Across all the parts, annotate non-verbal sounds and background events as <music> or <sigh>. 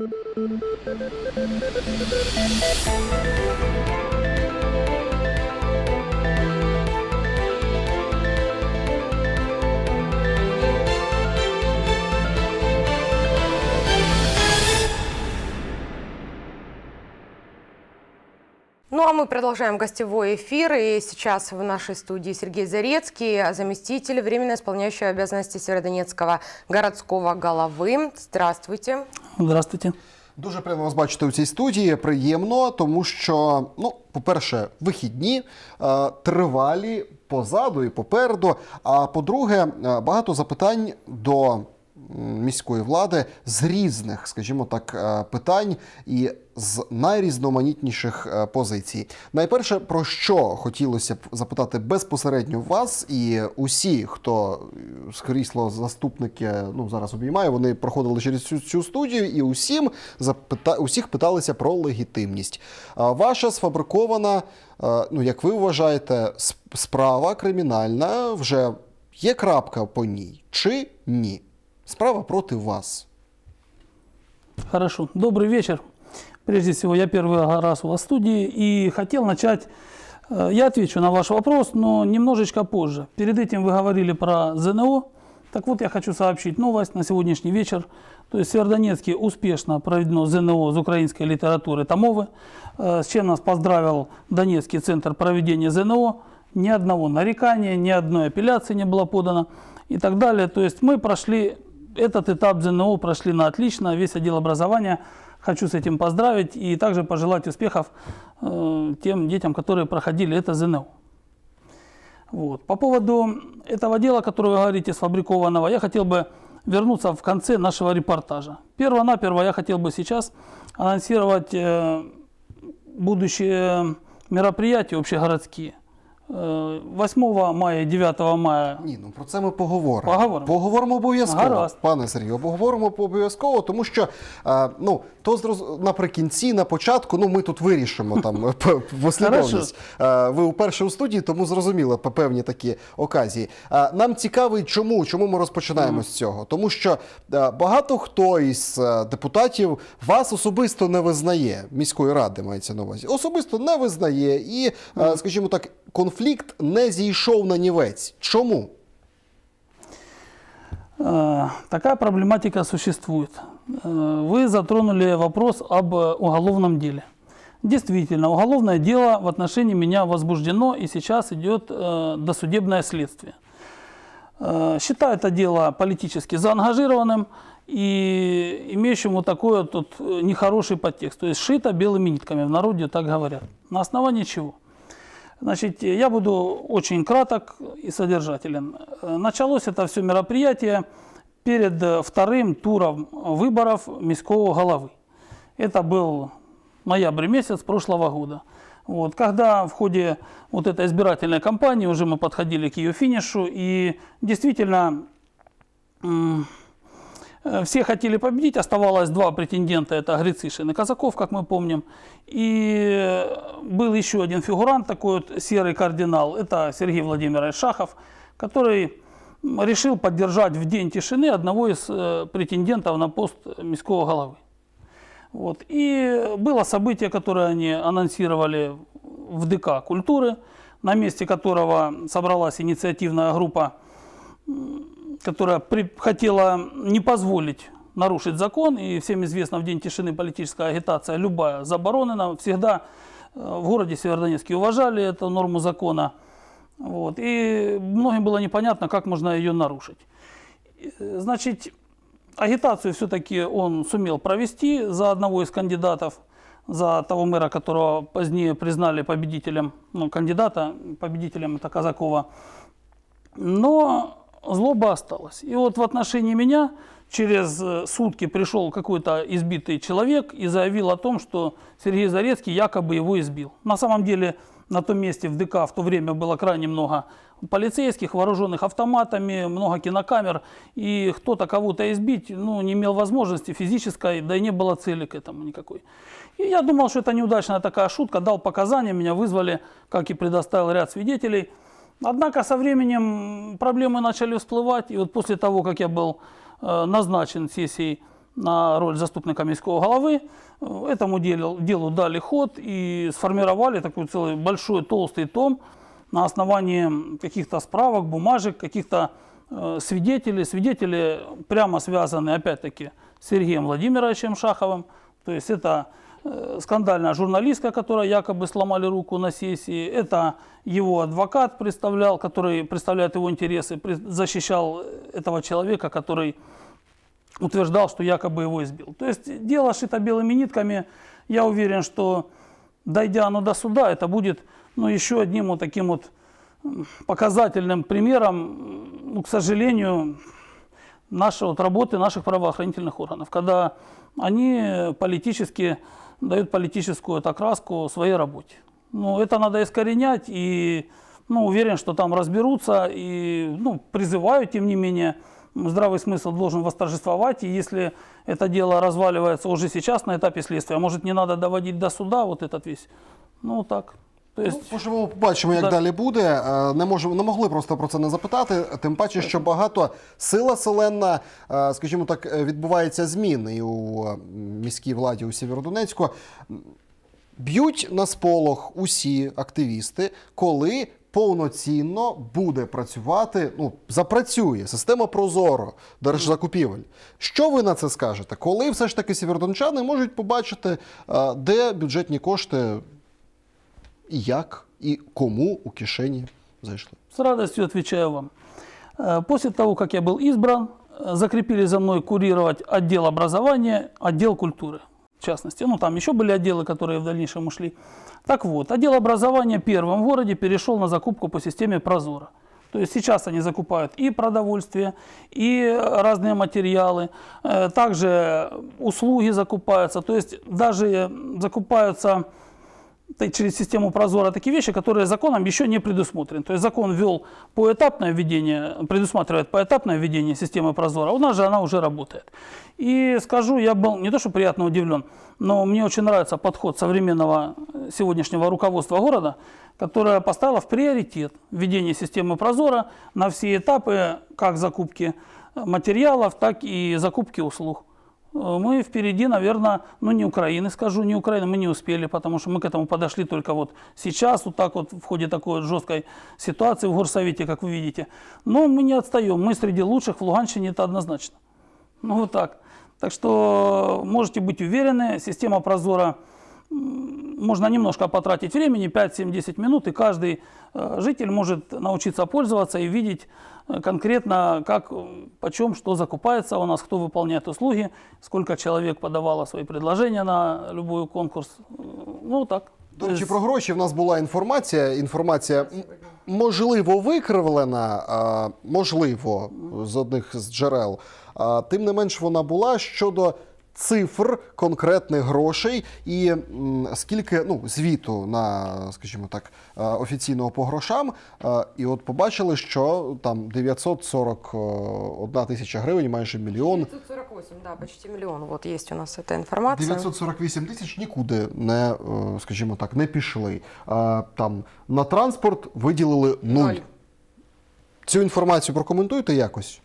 Thank you. Ну а мы продолжаем гостевой эфир. И сейчас в нашей студии Сергей Зарецкий, заместитель, временно исполняющий обязанности Северодонецкого городского головы. Здравствуйте. Здравствуйте. Дуже приємно вас бачити у цій студії. Приємно, тому що, ну, по-перше, вихідні е, тривалі позаду і попереду. А по-друге, е, багато запитань до м, міської влади з різних, скажімо так, е, питань і з найрізноманітніших е, позицій. Найперше, про що хотілося б запитати безпосередньо вас і усі, хто е, з крісла заступники ну зараз обіймає, вони проходили через цю, цю студію, і усім запита... усіх питалися про легітимність. Ваша сфабрикована, ну як ви вважаєте, справа кримінальна вже є крапка по ній чи ні? Справа проти вас. Хорошо. Добрый вечер. Прежде всего, я первый раз у вас в студии и хотел начать, э, я отвечу на ваш вопрос, но немножечко позже. Перед этим вы говорили про ЗНО. Так вот, я хочу сообщить новость на сегодняшний вечер. То есть в Северодонецке успешно проведено ЗНО из украинской литературы Томовы, э, с чем нас поздравил Донецкий центр проведения ЗНО. Ни одного нарекания, ни одной апелляции не было подано и так далее. То есть мы прошли этот этап ЗНО прошли на отлично, весь отдел образования. Хочу с этим поздравить и также пожелать успехов э, тем детям, которые проходили это ЗНО. Вот. По поводу этого дела, которое вы говорите, сфабрикованного, я хотел бы вернуться в конце нашего репортажа. Перво-наперво я хотел бы сейчас анонсировать э, будущие мероприятия общегородские. Э, 8 мая и 9 мая Ні, ну про це ми поговоримо. Поговоримо. Поговоримо обов'язково, Гаразд. пане Сергію. Поговоримо обов'язково, тому що е, ну то зроз... наприкінці, на початку, ну ми тут вирішимо там <laughs> послідовність. Е, ви уперше у студії, тому зрозуміло по певні такі оказії. Е, нам цікавий, чому чому ми розпочинаємо з цього? Тому що е, багато хто із е, депутатів вас особисто не визнає міської ради, мається на увазі. Особисто не визнає, і, е, скажімо так, конфлікт не зійшов на нівець. Чому? Такая проблематика существует. Вы затронули вопрос об уголовном деле. Действительно, уголовное дело в отношении меня возбуждено, и сейчас идет э, досудебное следствие. Э, Считаю это дело политически заангажированным и имеющим вот такой вот э, нехороший подтекст. То есть шито белыми нитками, в народе так говорят. На основании чего? Значит, я буду очень краток и содержателен. Началось это все мероприятие перед э, вторым туром выборов міського головы. Это был ноябрь месяц прошлого года. Вот, когда в ходе вот этой избирательной кампании уже мы подходили к ее финишу, и действительно Все хотели победить, оставалось два претендента, это Грицишин и Казаков, как мы помним. И э, был еще один фигурант, такой вот серый кардинал, это Сергей Владимирович Шахов, который решил поддержать в день тишины одного из э, претендентов на пост міського головы. Вот. И было событие, которое они анонсировали в ДК культуры, на месте которого собралась инициативная группа которая при- хотела не позволить нарушить закон, и всем известно, в день тишины политическая агитация любая заборонена, всегда э, в городе Северодонецке уважали эту норму закона, вот, и многим было непонятно, как можно ее нарушить. Э, Значит, агитацию все-таки он сумел провести за одного из кандидатов, за того мэра, которого позднее признали победителем, ну, кандидата, победителем это Казакова. Но злоба осталась. И вот в отношении меня через э, сутки пришел какой-то избитый человек и заявил о том, что Сергей Зарецкий якобы его избил. На самом деле на том месте в ДК в то время было крайне много полицейских, вооруженных автоматами, много кинокамер, и кто-то кого-то избить ну, не имел возможности физической, да и не было цели к этому никакой. И я думал, что это неудачная такая шутка, дал показания, меня вызвали, как и предоставил ряд свидетелей. Однако со временем проблемы начали всплывать, и вот после того, как я был э, назначен сессией на роль заступника міського головы. Э, Этому делу, делу дали ход и сформировали такой целый большой толстый том на основании каких-то справок, бумажек, каких-то э, свидетелей. Свидетели прямо связаны, опять-таки, с Сергеем Владимировичем Шаховым. То есть это скандальная журналистка, которая якобы сломали руку на сессии. Это его адвокат представлял, который представляет его интересы, защищал этого человека, который утверждал, что якобы его избил. То есть дело шито белыми нитками. Я уверен, что дойдя оно до суда, это будет ну, еще одним вот таким вот показательным примером, ну, к сожалению, нашей вот работы наших правоохранительных органов, когда они политически дают политическую окраску своей работе. Ну, это надо искоренять, и ну, уверен, что там разберутся, и ну, призываю, тем не менее, здравый смысл должен восторжествовать, и если это дело разваливается уже сейчас на этапе следствия, может, не надо доводить до суда вот этот весь, ну, так. Ну, поживемо, побачимо, як Да. далі буде. Е, Не можемо, не могли просто про це не запитати. Тим паче, що багато сила селена, е, скажімо так, е, відбувається змін і у міській владі у Сєвєродонецьку. Б'ють на сполох усі активісти, коли повноцінно буде працювати, ну запрацює система Прозоро держзакупівель. Що ви на це скажете? Коли все ж таки сєвєродончани можуть побачити, де бюджетні кошти як, і кому у кишені зайшли? С радостью отвечаю вам. Э, После того, как я был избран, э, закрепили за мной курировать отдел образования, отдел культуры, в частности. Ну, там еще были отделы, которые в дальнейшем ушли. Так вот, отдел образования первым в городе перешел на закупку по системе Прозора. То есть сейчас они закупают и продовольствие, и разные материалы, э, также услуги закупаются. То есть даже закупаются через систему Прозора такие вещи, которые законом еще не предусмотрены. То есть закон ввел поэтапное введение, предусматривает поэтапное введение системы Прозора. У нас же она уже работает. И скажу, я был не то что приятно удивлен, но мне очень нравится подход современного э, сегодняшнего руководства города, которое поставило в приоритет введение системы Прозора на все этапы как закупки э, материалов, так и закупки услуг. Э, Мы впереди, наверное, ну не Украины, скажу, не Украины, мы не успели, потому что мы к этому подошли только вот сейчас, вот так вот в ходе такой жесткой ситуации в горсовете, как вы видите. Но мы не отстаем, мы среди лучших в Луганщине, это однозначно. Ну вот так. Так что можете быть уверены, система Прозора можно немножко потратить времени, 5-7-10 минут, и каждый житель может научиться пользоваться и видеть э, конкретно, как, э, почем, что закупается у нас, кто выполняет услуги, сколько человек подавало свои предложения на любой конкурс. Э, Ну, так. До речі, про гроші в нас була інформація. Інформація м, можливо викривлена, а, можливо, з одних з джерел. А, Тим не менш, вона була щодо цифр конкретних грошей і скільки ну, звіту на, скажімо так, е, офіційного по грошам. Е, І от побачили, що там 941 тисяча гривень, майже мільйон. 948, да, почти миллион. Вот есть у нас эта информация. 948 тисяч нікуди не, е, скажімо так, не пішли. Там на транспорт виділили нуль. Цю інформацію прокоментуйте якось.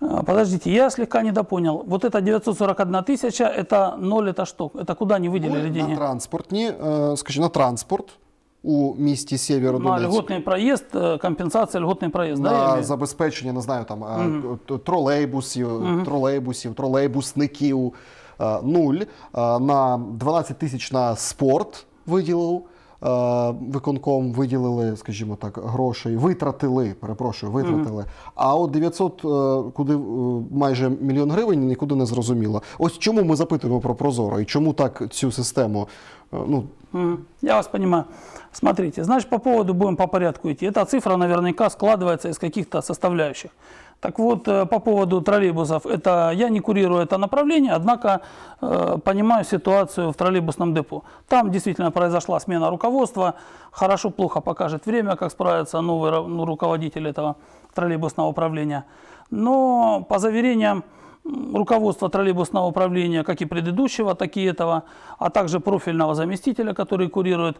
А, Подождите, я слегка недопонял. Вот это 941 тысяча, это ноль, это что? Это куда они выделили Нуль деньги? на транспортні, е, скажімо, на транспорт у місті На Сєвєродонецьк. льготный проезд, э, компенсация льготный проезд, да? я На имею? забезпечення, не знаю, там е, т- тролейбусів, тролейбусів, тролейбусників е, нуль. Е, На 12 тисяч на спорт виділив. Е, Виконком виділили, скажімо так, грошей, витратили, перепрошую, витратили. А от 900, е, куди е, майже мільйон гривень, нікуди не зрозуміло. Ось чому ми запитуємо про Прозоро і чому так цю систему ну, Я вас понимаю. Смотрите, значит, по поводу будем по порядку идти. Эта цифра наверняка складывается из каких-то составляющих. Так вот, э, по поводу троллейбусов, это я не курирую это направление, однако э, понимаю ситуацию в троллейбусном депо. Там действительно произошла смена руководства. Хорошо-плохо покажет время, как справится новый ну, руководитель этого троллейбусного управления. Но по заверениям руководства троллейбусного управления, как и предыдущего, так и этого, а также профильного заместителя, который курирует,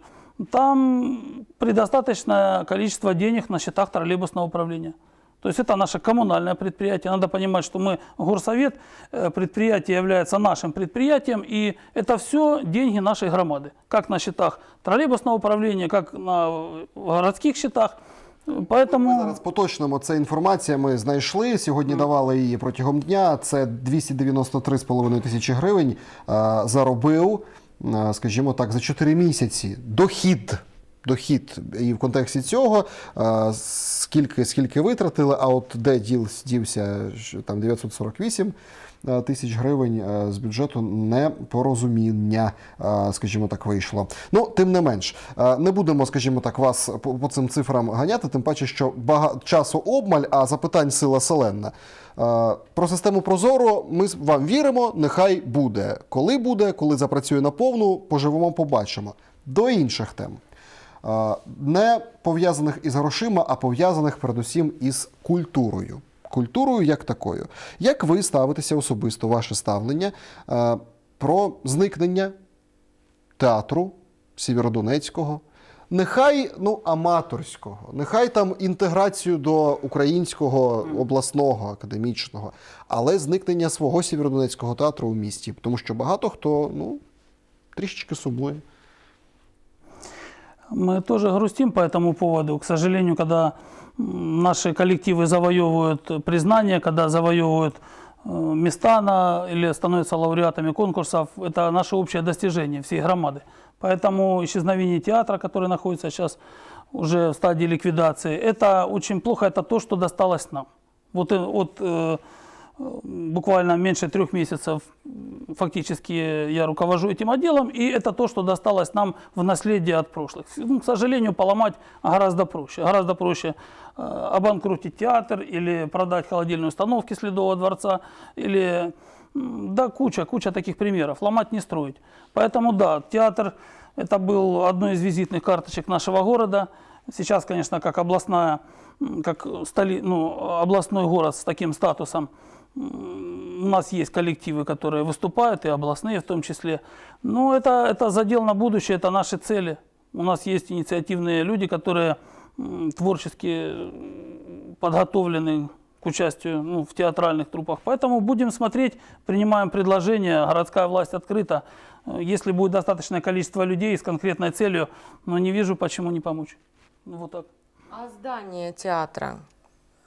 там предостаточное количество денег на счетах троллейбусного управления. То есть это наше коммунальное предприятие. Надо понимать, что мы горсовет, э, предприятие является нашим предприятием, и это все деньги нашей громады. Как на счетах троллейбусного управления, как на э, городских счетах. Поэтому... Зараз поточнимо це інформація. Ми знайшли. Сьогодні давали її протягом дня. Це 293,5 тисячі гривень. е, Заробив, е, скажімо так, за 4 місяці. Дохід. Дохід. І в контексті цього скільки, скільки витратили, а от де діл, дівся там 948 е, тисяч гривень з бюджету непорозуміння, скажімо так, вийшло. Ну, тим не менш, не будемо, скажімо так, вас по, цим цифрам ганяти, тим паче, що бага... часу обмаль, а запитань сила селенна. Про систему Прозоро ми вам віримо, нехай буде. Коли буде, коли запрацює наповну, поживемо, побачимо. До інших тем. Е, Не пов'язаних із грошима, а пов'язаних передусім із культурою. Культурою як такою. Як ви ставитеся особисто, ваше ставлення е, про зникнення театру Сєвєродонецького, нехай ну, аматорського, нехай там інтеграцію до українського обласного академічного, але зникнення свого Сєвєродонецького театру у місті. Тому що багато хто ну, трішечки сумує. Мы тоже грустим по этому поводу. К сожалению, когда наши коллективы завоевывают признание, когда завоевывают э, места на, или становятся лауреатами конкурсов, это наше общее достижение всей громады. Поэтому исчезновение театра, который находится сейчас уже в стадии ликвидации, это очень плохо, это то, что досталось нам. Вот, э, от, э, буквально меньше трех месяцев фактически я руковожу этим отделом, и это то, что досталось нам в наследие от прошлых. Ну, к сожалению, поломать гораздо проще. Гораздо проще э, обанкротить театр или продать холодильные установки Следового дворца, или да, куча, куча таких примеров. Ломать не строить. Поэтому да, театр это был одной из визитных карточек нашего города. Сейчас, конечно, как областная, как столи, ну, областной город с таким статусом, у нас есть коллективы, которые выступают, и областные в том числе. Но это, это задел на будущее, это наши цели. У нас есть инициативные люди, которые творчески подготовлены к участию ну, в театральных трупах. Поэтому будем смотреть, принимаем предложения, городская власть открыта. Э, Если будет достаточное количество людей с конкретной целью, но не вижу, почему не помочь. Ну, Вот так. А здание театра,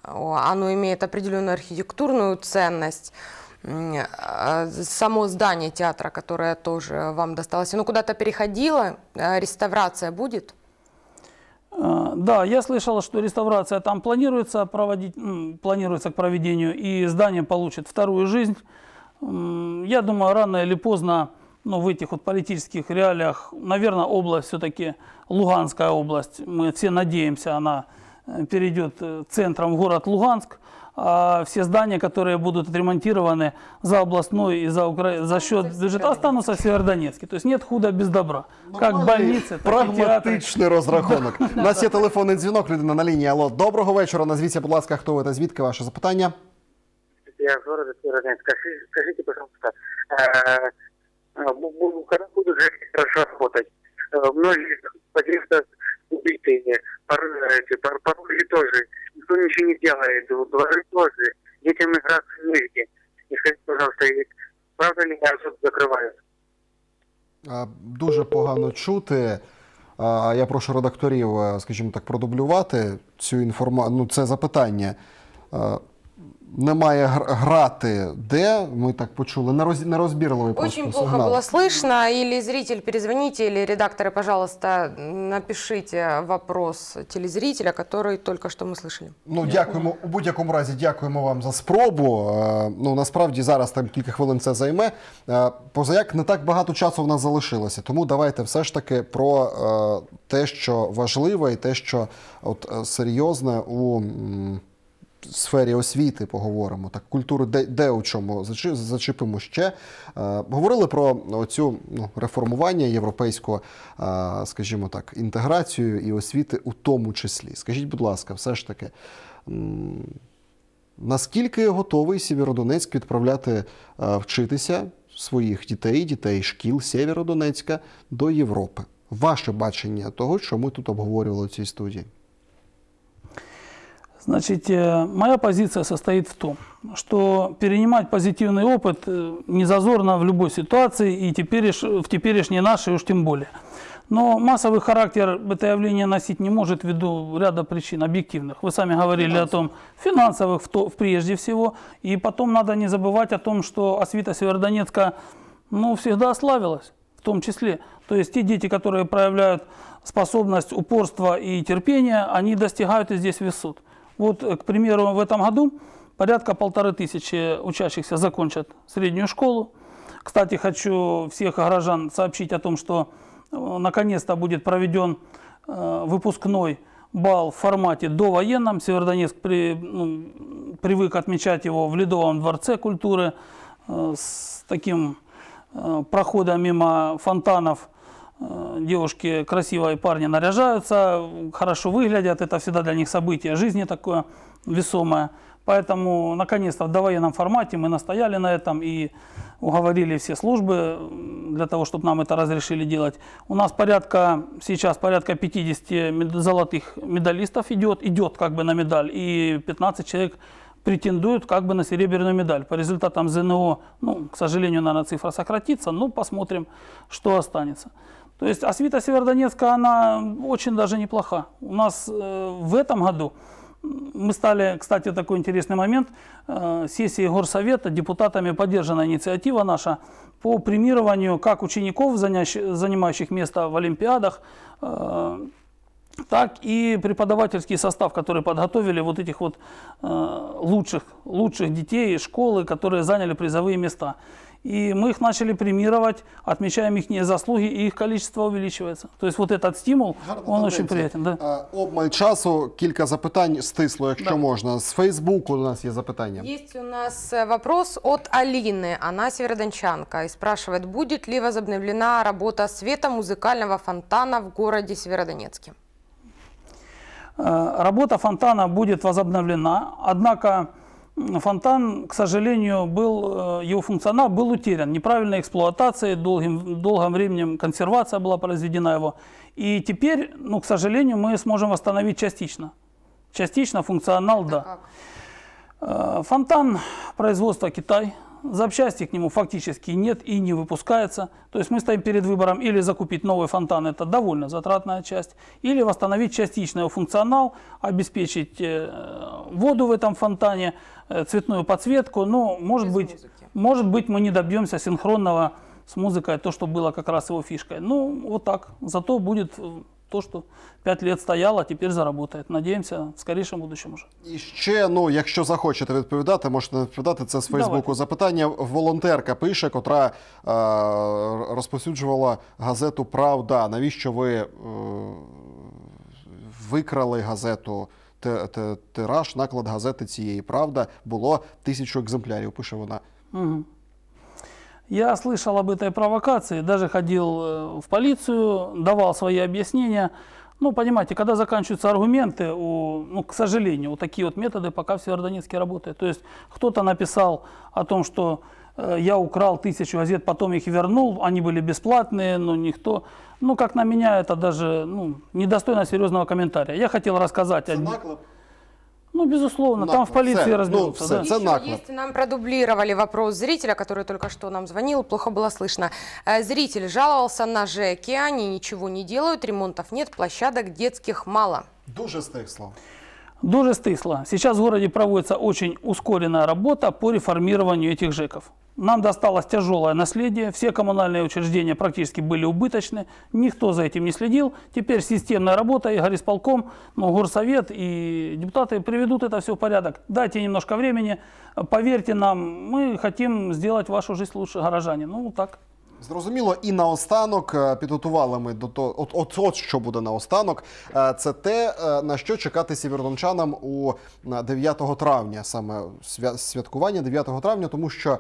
оно имеет определенную архитектурную ценность. А Само здание театра, которое тоже вам досталось, оно куда-то переходило, А реставрация будет? Э, Да, я слышал, что реставрация там планируется проводить, планируется к проведению, и здание получит вторую жизнь. Я думаю, рано или поздно, ну, в этих вот политических реалиях, наверное, область все-таки, Луганская область, мы все надеемся, она э, перейдет э, центром в город Луганск, а все здания, которые будут отремонтированы за областной и за, Укра... за счет бюджета, останутся в Северодонецке. То есть нет худа без добра. Как больницы, так и театры. Прагматичний розрахунок. <laughs> У нас є телефонний дзвінок, людина на лінії. Алло, доброго вечора. Назвіться, будь ласка, хто ви та звідки ваше запитання? Я с города Северодонецк. Скажи- Скажите, пожалуйста, э, э, бу- бу- когда будут же хорошо работать? Э, Многие подъезды убитые, пор- эти, пор- порубили тоже. Никто ничего не делает, дворы тоже. Детям играться негде. И скажите, пожалуйста, и правда ли суд закрывают? А, Дуже погано чути. А, Я прошу редакторів, е, скажімо так, продублювати цю інформацію. Ну, це запитання. А, Немає гр- грати де, ми так почули, нероз- нерозбірливий просто Очень плохо сигнал. было слышно. Или зритель, перезвоните, или редакторы, пожалуйста, напишите вопрос телезрителя, который только что мы слышали. Ну, дякуємо. У будь-якому разі дякуємо вам за спробу. Е, Ну, насправді зараз там кілька хвилин це займе. Е, Позаяк не так багато часу в нас залишилося. Тому давайте все ж таки про е, те, що важливе, і те, що от е, серйозне у. м, Сфері освіти поговоримо, так культури, де, де у чому зачепимо ще. Е, говорили про цю ну, реформування європейського, е, скажімо так, інтеграцію і освіти у тому числі. Скажіть, будь ласка, все ж таки, наскільки готовий Сєвєродонецьк відправляти е, вчитися своїх дітей, дітей шкіл Сєвєродонецька до Європи? Ваше бачення того, що ми тут обговорювали у цій студії? Значит, э, моя позиция состоит в том, что перенимать позитивный опыт э, не зазорно в любой ситуации и тепереш, в теперешней нашей уж тем более. Но массовый характер это явление носить не может ввиду ряда причин объективных. Вы сами говорили о том, финансовых в то, прежде всего. И потом надо не забывать о том, что освита Северодонецка ну, всегда славилась в том числе. То есть те дети, которые проявляют способность, упорство и терпение, они достигают и здесь высот. Вот, э, к примеру, в этом году порядка полторы тысячи учащихся закончат среднюю школу. Кстати, хочу всех горожан сообщить о том, что э, наконец-то будет проведен э, выпускной бал в формате довоенном. Северодонецк при, ну, привык отмечать его в Ледовом дворце культуры с таким проходом мимо фонтанов. Э, Девушки красивые парни наряжаются, хорошо выглядят. Это всегда для них событие жизни такое весомое. Поэтому, наконец-то, в довоенном формате мы настояли на этом и уговорили все службы для того, чтобы нам это разрешили делать. У нас порядка, сейчас порядка 50 мед- золотых медалистов идет, идет как бы на медаль, и 15 человек претендуют как бы на серебряную медаль. По результатам ЗНО, ну, к сожалению, наверное, цифра сократится, но посмотрим, что останется. То есть освита Северодонецка, она очень даже неплоха. У нас э, в этом году мы стали, кстати, такой интересный момент, э, сессии Горсовета, депутатами поддержана инициатива наша по премированию как учеников, занимающих место в Олимпиадах, э, так и преподавательский состав, который подготовили вот этих вот лучших, лучших детей школы, которые заняли призовые места. И мы их начали премировать, отмечаем их заслуги, и их количество увеличивается. То есть вот этот стимул, Гарна он очень тенденція. приятен. Да. Е, Обмаль часу, кілька запитань стисло, якщо Да. можна. З Фейсбуку у нас є запитання. Есть у нас э, вопрос от Алины. Она северодончанка и спрашивает, будет ли возобновлена работа света музыкального фонтана в городе Северодонецке? Э, Работа фонтана будет возобновлена, однако м, фонтан, к сожалению, был, э, его функционал был утерян неправильной эксплуатацией, долгим, долгим временем консервация была произведена его. И теперь, ну, к сожалению, мы сможем восстановить частично. Частично функционал, да. Как? Э, Фонтан производства Китай. Запчасти к нему фактически нет и не выпускается. То есть мы стоим перед выбором или закупить новый фонтан, это довольно затратная часть, или восстановить частично его функционал, обеспечить э, воду в этом фонтане, э, цветную подсветку. Но, может Без быть, музыки. может быть, мы не добьемся синхронного с музыкой, то, что было как раз его фишкой. Ну, вот так. Зато будет э, то, что пять лет стояло, теперь заработает. Надеемся, в скорейшем будущем уже. І ще, ну, якщо захочете відповідати, можете відповідати. Це з Фейсбуку Давайте. запитання. Волонтерка пише, котра е, розповсюджувала газету Правда. Навіщо ви е, викрали газету? Тираж, наклад газети цієї правда було тисячу екземплярів. Пише вона. Мгм. Я слышал об этой провокации, даже ходил э, в полицию, давал свои объяснения. Ну, понимаете, когда заканчиваются аргументы, у, ну, к сожалению, вот такие вот методы пока в Северодонецке работают. То есть кто-то написал о том, что э, я украл тысячу газет, потом их вернул, они были бесплатные, но никто... Ну, как на меня, это даже ну, недостойно серьезного комментария. Я хотел рассказать... о- наклеп. Ну, безусловно, там Наклеп. в полиции ну, разберутся. все, да. Еще наклеп. есть, нам продублировали вопрос зрителя, который только что нам звонил, плохо было слышно. Э, Зритель жаловался на ЖЭКи, они ничего не делают, ремонтов нет, площадок детских мало. Дуже стисло. Дуже стысло. Сейчас в городе проводится очень ускоренная работа по реформированию этих ЖЭКов. Нам досталось тяжелое наследие, все коммунальные учреждения практически были убыточны, никто за этим не следил. Теперь системная работа, и горисполком, ну, горсовет и депутаты приведут это все в порядок. Дайте немножко времени, поверьте нам, мы хотим сделать вашу жизнь лучше, горожане. Ну, так. Зрозуміло, і наостанок е, підготували ми до того, от, от, от що буде наостанок. Е, Це те, е, на що чекати сєвєродончанам у на 9 травня, саме свя- святкування 9 травня, тому що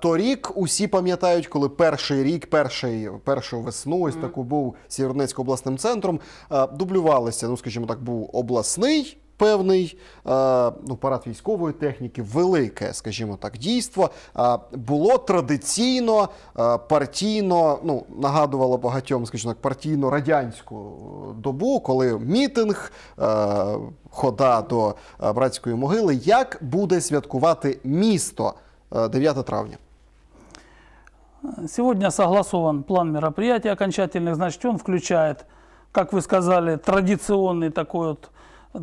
торік усі пам'ятають, коли перший рік, перший, першу весну, ось таку був Сєвєродонецьким обласним центром. Дублювалися, ну скажімо так, був обласний певний, е, ну, парад військової техніки, велике, скажімо так, дійство. Е, було традиційно, е, партійно, ну, нагадувало багатьом, скажімо так, партійно-радянську добу, коли мітинг, е, хода до е, братської могили. Як буде святкувати місто е, 9 травня? Сегодня согласован план мероприятий окончательных. Значит, он включает, как вы сказали, традиционный такой вот,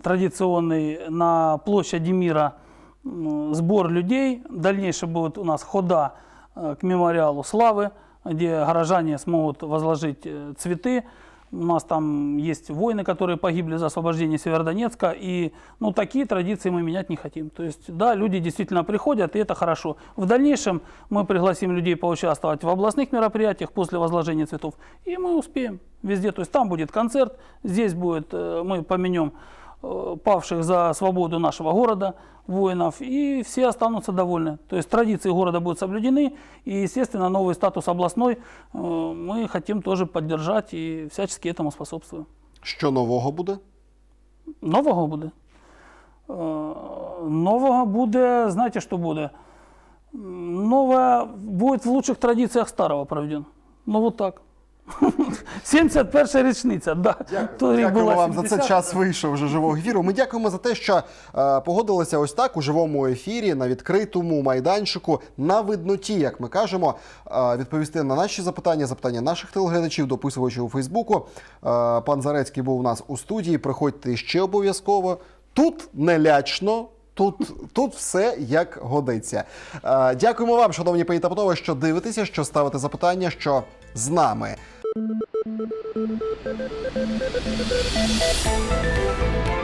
традиционный на площади мира сбор людей. Дальнейшее будет у нас хода э, к мемориалу славы, где горожане смогут возложить э, цветы. У нас там есть воины, которые погибли за освобождение Северодонецка. И ну, такие традиции мы менять не хотим. То есть, да, люди действительно приходят, и это хорошо. В дальнейшем мы пригласим людей поучаствовать в областных мероприятиях после возложения цветов. И мы успеем везде. То есть там будет концерт, здесь будет, э, мы поменем павших за свободу нашего города, воинов, и все останутся довольны. То есть традиции города будут соблюдены, и, естественно, новый статус областной э, мы хотим тоже поддержать и всячески этому способствуем. Що нового буде? Нового буде? Е, Нового буде, знаете, что будет? М, Новое будет в лучших традициях старого проведено. Ну вот так. 71 річниця, да. Дякуємо була вам за це час вийшов вже живого ефіру. Ми дякуємо за те, що е, погодилися ось так у живому ефірі на відкритому майданчику на видноті, як ми кажемо, е, відповісти на наші запитання, запитання наших телеглядачів, дописувачів у Фейсбуку. Е, пан Зарецький був у нас у студії. Приходьте ще обов'язково. Тут не лячно. Тут, тут все як годиться. Е, дякуємо вам, шановні пані та панове, що дивитеся, що ставите запитання, що з нами. Thank you.